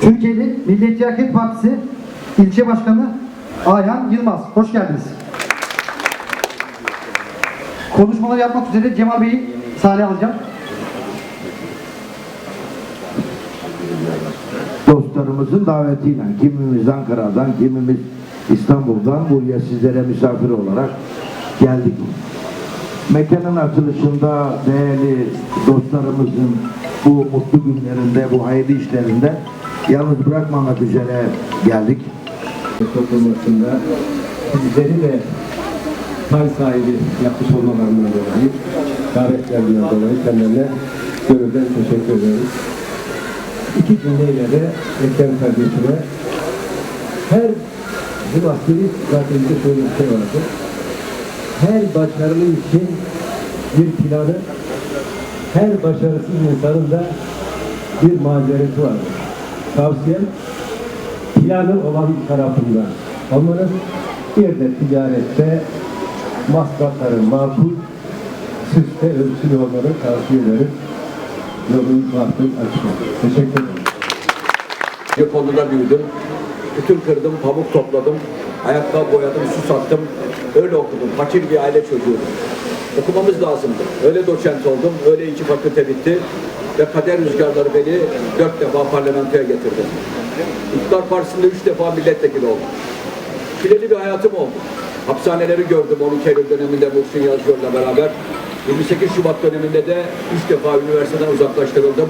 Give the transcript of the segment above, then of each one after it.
Türkiye'li Milliyetçi Hareket Partisi ilçe başkanı Ayhan Yılmaz. Hoş geldiniz. Konuşmaları yapmak üzere Cemal Bey'i sahneye alacağım. dostlarımızın davetiyle kimimiz Ankara'dan, kimimiz İstanbul'dan buraya sizlere misafir olarak geldik. Mekanın açılışında değerli dostlarımızın bu mutlu günlerinde, bu hayırlı işlerinde yalnız bırakmamak üzere geldik. toplamasında bizleri de pay sahibi yapmış olmalarından dolayı, davetlerinden dolayı kendilerine gönülden teşekkür ederiz. İki cümleyle de Ekrem kardeşime her bizim askeri stratejide şöyle bir şey vardır. Her başarılı için bir planı, her başarısız insanın da bir mazereti vardır. Tavsiyem planı olan tarafında olmanız bir de ticarette masrafların makul süste ölçülü olmanı tavsiye ederim. Yolun bahtın açık. Teşekkür ederim. Yaponlu'da büyüdüm. Bütün kırdım, pamuk topladım. Ayakkabı boyadım, su sattım. Öyle okudum. Fakir bir aile çocuğuydum. Okumamız lazımdı. Öyle doçent oldum. Öyle iki fakülte bitti. Ve kader rüzgarları beni dört defa parlamentoya getirdi. İktidar Partisi'nde üç defa milletvekili oldum. Fileli bir hayatım oldu. Hapishaneleri gördüm 12 Eylül döneminde Muhsin Yazgör'le beraber. 28 Şubat döneminde de üç defa üniversiteden uzaklaştırıldım.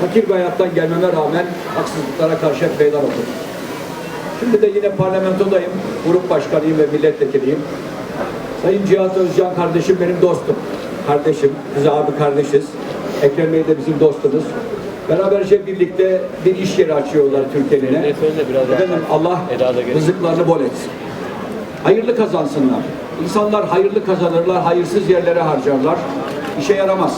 Fakir bir hayattan gelmeme rağmen haksızlıklara karşı hep meydan okudum. Şimdi de yine parlamentodayım. Grup başkanıyım ve milletvekiliyim. Sayın Cihat Özcan kardeşim benim dostum. Kardeşim, biz abi kardeşiz. Ekrem Bey de bizim dostumuz. Beraberce birlikte bir iş yeri açıyorlar Türkiye'ne. Efendim Allah rızıklarını bol etsin. Hayırlı kazansınlar. İnsanlar hayırlı kazanırlar, hayırsız yerlere harcarlar. İşe yaramaz.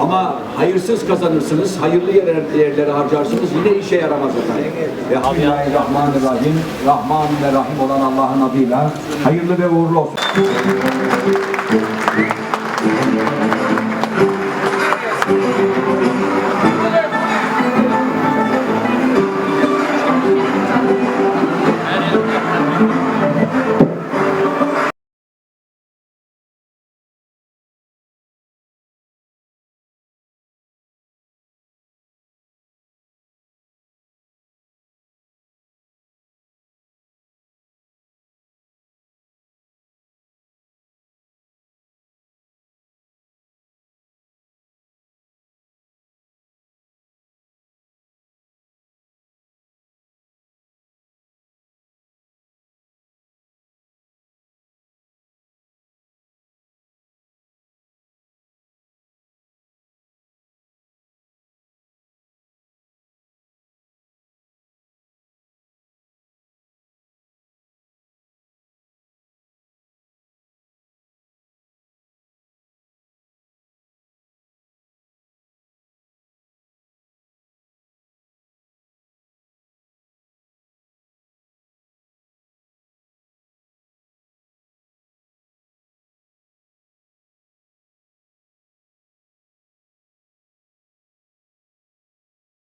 Ama hayırsız kazanırsınız, hayırlı yerlere, yerlere harcarsınız yine işe yaramaz efendim. Ve Bismillahirrahmanirrahim. Rahman ve Rahim olan Allah'ın adıyla hayırlı ve uğurlu olsun.